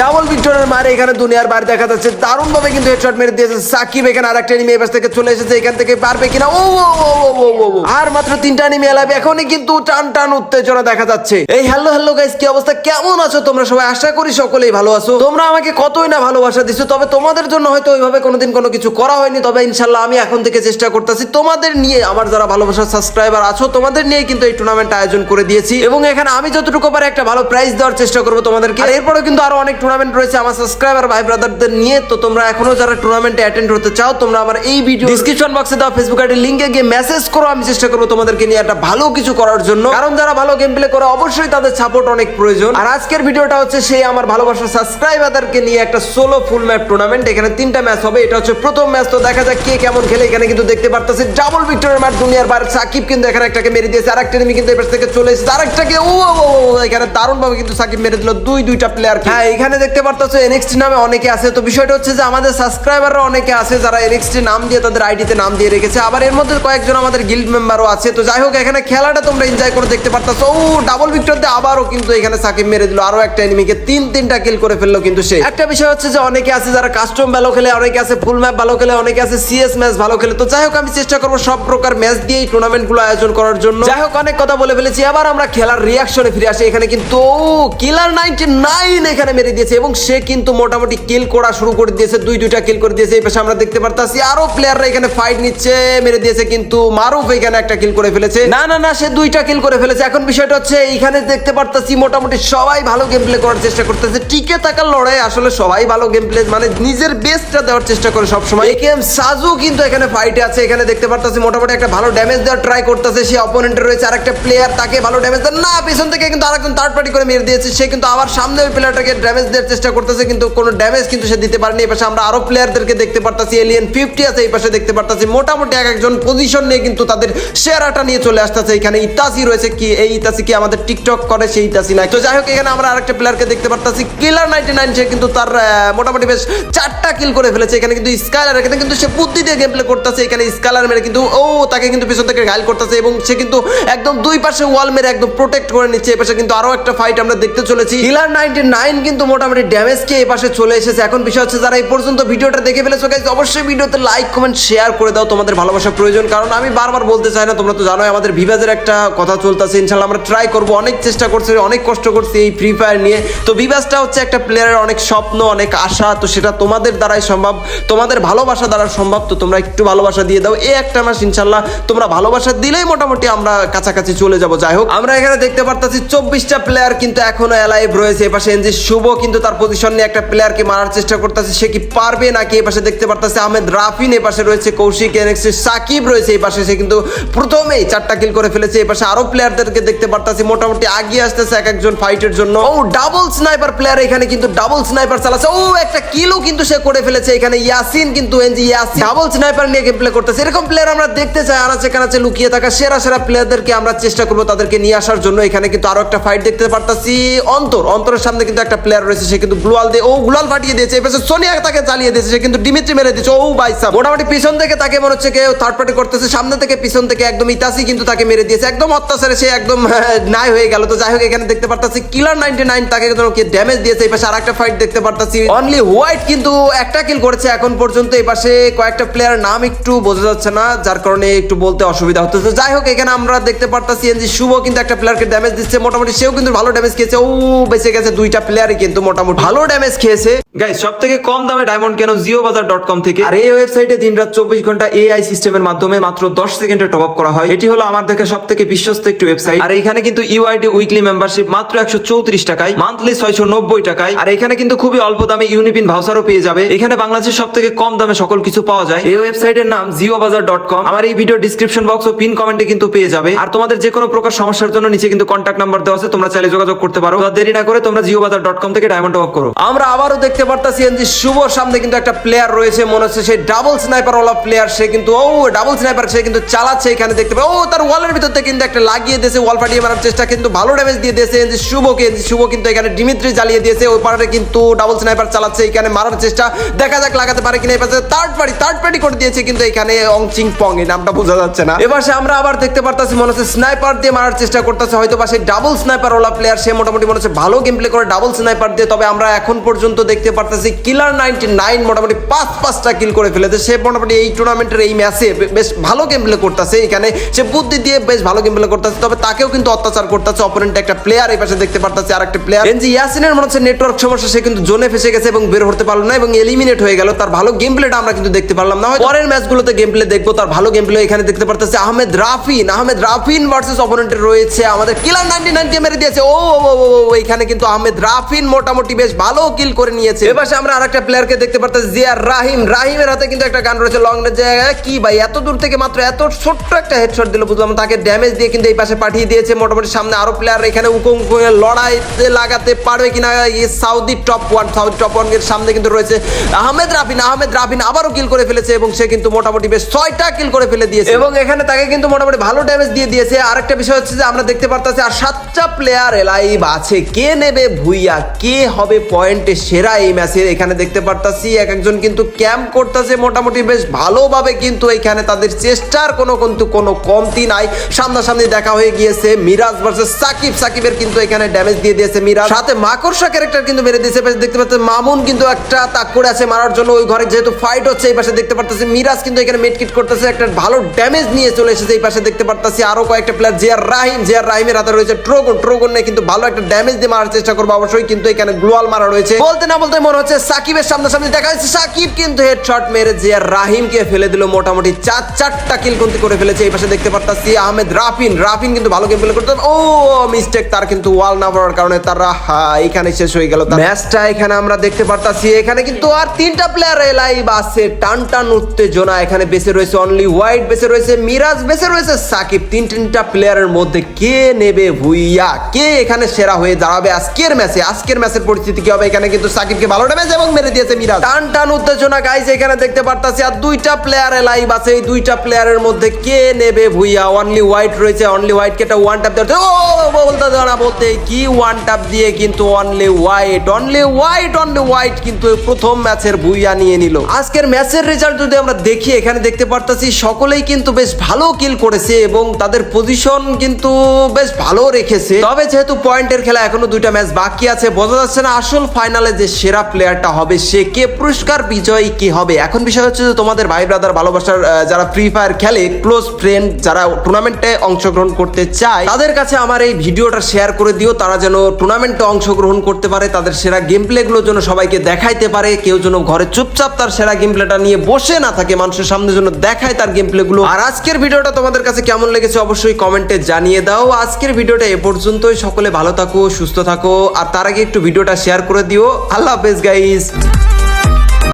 Double ভিক্টরের মারে এখানে দুনিয়ার বাইরে দেখা যাচ্ছে। দারুণ ভাবে কিন্তু হেডশট মেরে দিয়েছে। সাকিব এখানে আরেকটা এনিমি এবার থেকে চলে এসেছে। এখান থেকে পারবে কিনা? ও। আর মাত্র তিনটা এনিমি এলাবে এখনই কিন্তু টান টান উত্তেজনা দেখা যাচ্ছে। এই হ্যালো হ্যালো গাইস কি অবস্থা? কেমন আছো তোমরা সবাই? আশা করি সকলেই ভালো আছো। তোমরা আমাকে কতই না ভালোবাসা দিছো, তবে তোমাদের জন্য হয়তো ওইভাবে কোনোদিন কোনো কিছু করা হয়নি। তবে ইনশাল্লাহ আমি এখন থেকে চেষ্টা করতেছি তোমাদের নিয়ে, আমার যারা ভালোবাসার সাবস্ক্রাইবার আছো, তোমাদের নিয়ে কিন্তু এই টুর্নামেন্ট আয়োজন করে দিয়েছি। এবং এখানে আমি যতটুকু পারি একটা ভালো প্রাইজ দেওয়ার চেষ্টা করব তোমাদেরকে। এরপরেও কিন্তু আরও অনেক টুর্নামেন্ট রয়েছে আমার সাবস্ক্রাইবার ভাই ব্রাদারদের নিয়ে। তো তোমরা এখনও যারা টুর্নামেন্টে অ্যাটেন্ড হতে চাও, তোমরা আমার এই ভিডিও ডিসক্রিপশন বক্সে দেওয়া ফেসবুক আইডি লিঙ্কে গিয়ে মেসেজ করো। আমি চেষ্টা করব তোমাদেরকে নিয়ে একটা ভালো কিছু করার জন্য। কারণ যারা ভালো গেম প্লে করে, অবশ্যই তাদের সাপোর্ট অনেক প্রয়োজন। আর আজকের ভিডিওটা হচ্ছে সেই আমার ভালোবাসার সাবস্ক্রাইবারদেরকে নিয়ে একটা সোলো ফুল ম্যাপ টুর্নামেন্ট এখানে তিনটা ম্যাচ হবে। এটা হচ্ছে প্রথম ম্যাচ তো দেখা যাক কে কেমন খেলে। এখানে কিন্তু দেখতে পারতেছে ডাবল ভিক্টরের ম্যাচ দুনিয়ার বাইরে সাকিব কিন্তু এখানে একটাকে মেরে দিয়েছে। আর একটা enemy কিন্তু এবার থেকে চলে এসেছে। আর একটাকে ও এখানে দারুণ ভাবে কিন্তু সাকিব মেরে দিল। দুই, দুইটা প্লেয়ার হ্যাঁ এখানে দেখতে পারতেছো এনএক্সটি নামে অনেকে আছে। তো বিষয়টা হচ্ছে যে আমাদের সাবস্ক্রাইবাররা অনেকে আছে যারা এনএক্সটি নাম দিয়ে তাদের আইডিতে নাম দিয়ে রেখেছে। আবার এর মধ্যে কয়েকজন আমাদের গিল্ড মেম্বারও আছে। তো যাই হোক, এখানে খেলাটা তোমরা এনজয় করে দেখতে পারতেছো। ও ডাবল ভিক্টর দিয়ে আবারও কিন্তু এখানে সাকিব মেরে দিল। আরও একটা এনিমিকে তিন তিনটা কিল করে ফেলল কিন্তু সে। একটা বিষয় হচ্ছে যে অনেকে আছে যারা কাস্টম ভালো খেলে, অনেকে আছে ফুল ম্যাপ ভালো খেলে, অনেকে আছে সিএস ম্যাচ ভালো খেলে। তো যাই হোক, আমি চেষ্টা করব সব প্রকার ম্যাচ দিয়েই টুর্নামেন্টগুলো আয়োজন করার জন্য। যাই হোক, অনেক কথা বলে ফেলেছি। এবার আমরা খেলার রিয়াকশনে ফিরে আসি। এখানে কিন্তু কিলার নাইনটি নাইন এখানে মেরে দিয়েছে এবং সে কিন্তু মোটামুটি কিল করা শুরু করে দিয়েছে, দুই দুইটা কিল করে দিয়েছে। এই পাশে আমরা দেখতে পারতাছি, আরও প্লেয়াররা এখানে ফাইট নিচ্ছে, মেরে দিয়েছে কিন্তু মারুফ এখানে একটা কিল করে ফেলেছে। না না না, সে দুইটা কিল করে ফেলেছে। এখন বিষয়টা হচ্ছে, এইখানে দেখতে পারতাছি, মোটামুটি সবাই ভালো গেম প্লে করার চেষ্টা করতেছে। টিকে থাকার লড়াই আসলে সবাই ভালো গেম প্লে মানে নিজের বেস্টটা দেওয়ার চেষ্টা করে সবসময়। একেএম সাজু কিন্তু এখানে ফাইটে আছে, এখানে দেখতে পারতাছি, মোটামুটি একটা ভালো ড্যামেজ দেওয়ার ট্রাই করতেছে। সে অপোনেন্টে রয়েছে আর একটা প্লেয়ার তাকে ভালো ড্যামেজ দেয় না, পেছন থেকে কিন্তু আরেকজন থার্ড পার্টি করে মেরে দিয়েছে। সে কিন্তু আবার সামনে ওই প্লেয়ারটাকে ড্যামেজ দেওয়ার চেষ্টা করতেছে, কিন্তু কোনো ড্যামেজ কিন্তু সে দিতে পারেনি। এই পাশে আমরা আরও প্লেয়ারদেরকে দেখতে পারতাছি। এলিয়েন ফিফটি আছে, এই পাশে দেখতে পারতাছি। মোটামুটি এক একজন পজিশন নিয়ে কিন্তু তাদের সেরাটা নিয়ে চলে আসতেছে। এখানে ইতাসি রয়েছে কি, এই ইতাসি কি আমাদের টিকটক করে, সেই ইতাসি নাই। তো যাই হোক, এখানে আমরা আরেকটা প্লেয়ারকে দেখতে পারতাছি। কিলার নাইনটি নাইন সে কিন্তু তার মোটামুটি বেশ চারটা কিল করে ফেলেছে। এখানে কিন্তু স্কালার এখানে কিন্তু সে বুদ্ধি দিয়ে গেম প্লে করতেছে। এখানে স্কালার মেরে কিন্তু, ও, তাকে কিন্তু পিছন থেকে ঘাইল করতেছে এবং সে কিন্তু একদম দুই পাশে ওয়াল মেরে একদম প্রোটেক্ট করে নিচ্ছে। এই পাশে কিন্তু আরও একটা ফাইট আমরা দেখতে চলেছি। কিলার নাইনটি নাইন কিন্তু মোটামুটি ড্যামেজ কে এই পাশে চলে এসেছে। এখন বিষয় হচ্ছে যারা এই পর্যন্ত ভিডিওটা দেখে ফেলেছো গাইজ অবশ্যই ভিডিওতে লাইক কমেন্ট শেয়ার করে দাও। তোমাদের ভালোবাসা প্রয়োজন। কারণ আমি বারবার বলতে চাই না, তোমরা তো জানোই, আমাদের ভিভাজের একটা কথা চলতেছে। ইনশাল্লাহ আমরা ট্রাই করব, অনেক চেষ্টা করছি, অনেক কষ্ট করছি এই ফ্রি ফায়ার নিয়ে। তো ভিভাজটা হচ্ছে একটা প্লেয়ারের অনেক স্বপ্ন, অনেক আশা। তো সেটা তোমাদের দ্বারাই সম্ভব। তোমাদের ভালোবাসা দ্বারা সম্ভব। তো তোমরা একটু ভালোবাসা দিয়ে দাও। এই একটা মাস ইনশাল্লাহ তোমরা ভালোবাসা দিলেই মোটামুটি আমরা কাছাকাছি চলে যাব। যাই হোক, আমরা এখানে দেখতে পারতাছি, চব্বিশটা প্লেয়ার কিন্তু এখনও অ্যালাইভ রয়েছে। এপাশে এনজি শুভ কিন্তু তার পজিশন নিয়ে একটা প্লেয়ারকে মারার চেষ্টা করতেছে, সে কি পারবে নাকি এপাশে দেখতে পারতাছে? আহমেদ রাফিন এপাশে রয়েছে, কৌশিক এনএক্সি সাকিব রয়েছে এই পাশে, সে কিন্তু প্রথমেই চারটা কিল করে ফেলেছে এই পাশে আরও প্লেয়ারদেরকে দেখতে পারতাছি, মোটামুটি আগিয়ে আসতেছে এক একজন ফাইটের জন্য। ও ডাবল স্নাইপার প্লেয়ার এখানে কিন্তু ডাবল স্নাইপার চালাচ্ছে। ও, একটা কিলও কিন্তু সে করে ফেলেছে এখানে। ইয়াসিন কিন্তু এনজি ইয়াসিন ডাবল স্নাইপার নিয়ে গেম প্লে করতেছে। এরকম প্লেয়ার আমরা দেখতে চাই, আনাচে কানাচে লুকিয়ে থাকা সেরা সেরা প্লেয়ারদেরকে আমরা চেষ্টা করব তাদেরকে নিয়ে আসার জন্য। এখানে কিন্তু আরও একটা ফাইট দেখতে পারতাছি। অন্তর, অন্তরের সামনে কিন্তু একটা প্লেয়ার রয়েছে। সে কিন্তু গ্লোয়াল দিয়ে, ও গ্লোয়াল ফাটিয়ে দিয়েছে। এবার সোনিয়া তাকে চালিয়ে দিয়েছে, সে কিন্তু ডিমিত্রি মেরে দিয়েছে। ও বাইসা মোটামুটি পিছন থেকে তাকে মনে হচ্ছে কেউ থার্ড পার্টি করতেছে। সামনে থেকে পিছন থেকে একদম ইতাসি কিন্তু তাকে মেরে দিয়েছে। একদম অত্যাচারে সে একদম নাই হয়ে গেল। তো যাই হোক, এখানে দেখতে পারতাছি কিলার নাইনটি নাইন তাকে ড্যামেজ দিয়েছে। এই পাশে আর একটা ফাইট দেখতে পারতাছি। অনলি হোয়াইট কিন্তু একটা কিল করেছে এখন পর্যন্ত। এই পাশে কয়েকটা প্লেয়ার নাম একটু বোঝা যাচ্ছে না, যার কারণে একটু বলতে অসুবিধা হচ্ছে। তো যাই হোক, এখানে আমরা দেখতে পারতাছি এনজি শুভ কিন্তু একটা প্লেয়ারকে ড্যামেজ দিচ্ছে। মোটামুটি সেও কিন্তু ভালো ড্যামেজ খেয়েছে। ও বেঁচে গেছে দুইটা প্লেয়ারই কিন্তু মোটামুটি। ভালো ড্যামেজ খেয়েছে। গাইস সব থেকে কম দামে ডায়মন্ড কেন জিও বাজার ডট কম থেকে? আর এই ওয়েবসাইটে দিন রাত চব্বিশ ঘণ্টা এআই সিস্টেমের মাধ্যমে মাত্র দশ সেকেন্ডে টপ আপ করা হয়। এটি হলো আমার দেখে সব থেকে বিশ্বস্ত একটি ওয়েবসাইট আর এখানে কিন্তু ইউআইডি উইকলি মেম্বারশিপ মাত্র একশো চৌত্রিশ টাকায় মান্থলি ছয়শো নব্বই টাকায় আর এখানে কিন্তু খুবই অল্প দামে ইউনিপিন ভাউচারও পেয়ে যাবে। এখানে বাংলাদেশের সব থেকে কম দামে সকল কিছু পাওয়া যায়। এই ওয়েবসাইটের নাম জিও বাজার ডট কম আমার এই ভিডিও ডিসক্রিপশন বক্স ও পিন কমেন্টে কিন্তু পেয়ে যাবে। আর তোমাদের যে কোনো প্রকার সমস্যার জন্য নিচে কিন্তু কন্ট্যাক্ট নাম্বার দেওয়া আছে তোমরা চাইলে যোগাযোগ করতে পারো। দেরি না করে তোমরা জিও বাজার ডট কম থেকে করো। আমরা আবারও দেখতে পারতাছি যে সামনে কিন্তু একটা প্লেয়ার রয়েছে, মনে হচ্ছে সেই ডাবল স্নাইপার ওয়ালা প্লেয়ার সে কিন্তু, ও ডাবল স্নাইপার সে কিন্তু চালাচ্ছে এখানে দেখতে ও, তার ওয়ালের ভিতর থেকে কিন্তু একটা লাগিয়ে দিয়েছে ওয়াল ফাটিয়ে মারার চেষ্টা কিন্তু ভালো ড্যামেজ দিয়ে দিয়েছে যে শুভকে। যে শুভ কিন্তু এখানে ডিমিত্রি জ্বালিয়ে দিয়েছে, ওই পারে কিন্তু ডাবল স্নাইপার চালাচ্ছে, এখানে মারার চেষ্টা। দেখা যাক লাগাতে পারে কিনা এপাশে থার্ড পার্টি থার্ড পার্টি করে দিয়েছে কিন্তু এখানে অংচিং পং এই নামটা বোঝা যাচ্ছে না। এবার সে আমরা আবার দেখতে পারতাছি, মনে হচ্ছে স্নাইপার দিয়ে মারার চেষ্টা করতেছে হয়তো বা সেই ডাবল স্নাইপার ওলা প্লেয়ার সে মোটামুটি মনে হচ্ছে ভালো গেম প্লে করে ডাবল স্নাইপার দিয়ে তবে আমরা এখন পর্যন্ত দেখতে পারতেছি কিলার নাইনটি নাইন মোটামুটি পাঁচ পাঁচটা কিল করে ফেলেছে। সে মোটামুটি এই টুর্নামেন্টের এই ম্যাচে বেশ ভালো গেম প্লে করতেছে এখানে। সে বুদ্ধি দিয়ে বেশ ভালো গেম প্লে করতেছে, তবে তাকেও কিন্তু অত্যাচার করতেছে অপোনেন্ট একটা প্লেয়ার এই পাশে দেখতে পারতেছে আর একটা প্লেয়ার রেঞ্জি ইয়াসিনের মনে হচ্ছে নেটওয়ার্ক সমস্যা, সে কিন্তু জোনে ফেসে গেছে এবং বের হতে পারল না এবং এলিমিনেট হয়ে গেল। তার ভালো গেম প্লেটা আমরা কিন্তু দেখতে পারলাম না। পরের ম্যাচগুলোতে গেম প্লে দেখব, তার ভালো গেম প্লে এখানে দেখতে পারতেছে আহমেদ রাফিন। আহমেদ রাফিন ভার্সেস অপোনেন্টের রয়েছে আমাদের কিলার নাইনটি নাইন কে মেরে দিয়েছে। ও এখানে কিন্তু আহমেদ রাফিন মোটামুটি বেশ ভালো কিল করে নিয়েছে। এপাশে আমরা আরেকটা প্লেয়ারকে দেখতে পারতেছি জিয়া রাহিম। রাহিমের হাতে কিন্তু একটা গান রয়েছে লং রেঞ্জ জায়গায়। কি ভাই এত দূর থেকে মাত্র এত ছোট্ট একটা হেডশট দিল বুঝলাম তাকে ড্যামেজ দিয়ে কিন্তু এই পাশে পাঠিয়ে দিয়েছে। মোটামুটি সামনে আরও প্লেয়ার এখানে উকুম করে লড়াইতে লাগাতে পারবে কিনা এই Saudi top one Saudi top ওয়ানের সামনে কিন্তু রয়েছে আহমেদ রাফিন। আহমেদ রাফিন আবারও কিল করে ফেলেছে এবং সে কিন্তু মোটামুটি বেশ ছয়টা কিল করে ফেলে দিয়েছে। এবং এখানে তাকে কিন্তু মোটামুটি ভালো ড্যামেজ দিয়ে দিয়েছে। আরেকটা বিষয় হচ্ছে যে আমরা দেখতে পারতাছি আর সাতটা প্লেয়ার লাইভ আছে। কে নেবে ভুইয়া? কে হবে পয়েন্টে সেরা এই ম্যাচে এখানে দেখতে পারতাছি এক একজন কিন্তু ক্যাম্প করতেছে মোটামুটি বেশ ভালোভাবে, কিন্তু এখানে তাদের চেষ্টার কোনো কিন্তু কোনো কমতি নাই। সামনাসামনি দেখা হয়ে গিয়েছে মিরাজ ভার্সেস সাকিব। সাকিবের কিন্তু এখানে ড্যামেজ দিয়ে দিয়েছে মিরাজ। সাথে মাকড়সা ক্যারেক্টার কিন্তু মেরে দিয়েছে। এপাশে দেখতে পাচ্ছেন মামুন কিন্তু একটা তাক করে আছে মারার জন্য ওই ঘরে। যেহেতু ফাইট হচ্ছে, এই পাশে দেখতে পারতেছি মিরাজ কিন্তু এখানে মেডকিট করতেছে। একটা ভালো ড্যামেজ নিয়ে চলে এসেছে। এই পাশে দেখতে পারতেছি আরও কয়েকটা প্লেয়ার জিয়ার রাহিম। জিয়ার রাহিমের হাতে রয়েছে ট্রোগন ট্রোগন নিয়ে কিন্তু ভালো একটা ড্যামেজ দিয়ে মারার চেষ্টা করব অবশ্যই, কিন্তু এখানে গ্লোয়াল মারা রয়েছে। বলতে না বলতে মনে হচ্ছে সাকিবের সামনাসামনি দেখা যাচ্ছে সাকিব কিন্তু হেডশট মেরে জিয়ার রাহিমকে ফেলে দিল। মোটামুটি চার, চারটা কিল কিন্তু করে ফেলেছে। এই পাশে দেখতে পারতাছি আহমেদ রাফিন। রাফিন কিন্তু ভালো গেম প্লে করতে। ও মিস্টেক তার কিন্তু ওয়াল না পড়ার কারণে তার এখানে শেষ হয়ে গেল। ম্যাচটা এখানে আমরা দেখতে পারতাছি। এখানে কিন্তু আর তিনটা প্লেয়ার লাইভ আছে। টান টান উত্তেজনা এখানে বেঁচে রয়েছে। অনলি হোয়াইট বেঁচে রয়েছে মিরাজ বেঁচে রয়েছে, সাকিব তিন, তিনটা প্লেয়ারের মধ্যে কে নেবে ভুইয়া? কে এখানে সেরা হয়ে দাঁড়াবে আজকের ম্যাচে আজকের ম্যাচের পরিস্থিতি কি হবে? এখানে কিন্তু সাকিবকে ভালো ড্যামেজ এবং মেরে দিয়েছে মিরাজ। টান টান উত্তেজনা গাইজ এখানে দেখতে পারতাছি। আর দুইটা প্লেয়ার লাইভ আছে। এই দুইটা প্লেয়ারের মধ্যে কে নেবে ভুইয়া? অনলি হোয়াইট রয়েছে অনলি হোয়াইট কে একটা ওয়ান ট্যাপ দিতে ও বলতে দাও না, বলতে কি ওয়ান ট্যাপ দিয়ে কিন্তু only white only white only white কিন্তু প্রথম ম্যাচের ভুইয়া নিয়ে নিল। আজকের ম্যাচের রেজাল্ট যদি আমরা দেখি, এখানে দেখতে পারতাছি সকলেই কিন্তু বেশ ভালো কিল করেছে এবং তাদের পজিশন কিন্তু বেশ ভালো রেখেছে। তবে যেহেতু পয়েন্টের খেলা এখনও দুইটা ম্যাচ বাকি আছে, বোঝা যাচ্ছে না। আসল ফাইনালে যে সেরা প্লেয়ারটা হবে সে কে? পুরস্কার বিজয়ী কি হবে? এখন বিষয় হচ্ছে যে তোমাদের ভাই ব্রাদার ভালোবাসার যারা ফ্রি ফায়ার খেলে ক্লোজ ফ্রেন্ড যারা টুর্নামেন্টে অংশগ্রহণ করতে চায়, তাদের কাছে আমার এই ভিডিওটা শেয়ার করে দিও। তারা যেন টুর্নামেন্টে অংশগ্রহণ করতে পারে, তাদের সেরা গেম প্লে গুলো যেন সবাইকে দেখাইতে পারে, কেউ যেন ঘরে চুপচাপ তার সেরা গেম প্লেটা নিয়ে বসে না থাকে, মানুষের সামনে যেন দেখায় তার গেম প্লে গুলো। আর আজকের ভিডিওটা তোমাদের কাছে কেমন লেগেছে অবশ্যই কমেন্টে জানিয়ে দাও। আজকের ভিডিওটা এ পর্যন্তই। সকলে ভালো থাকো, সুস্থ থাকো। আর তার আগে একটু ভিডিওটা শেয়ার করে দিও। আল্লাহ হাফেজ গাইস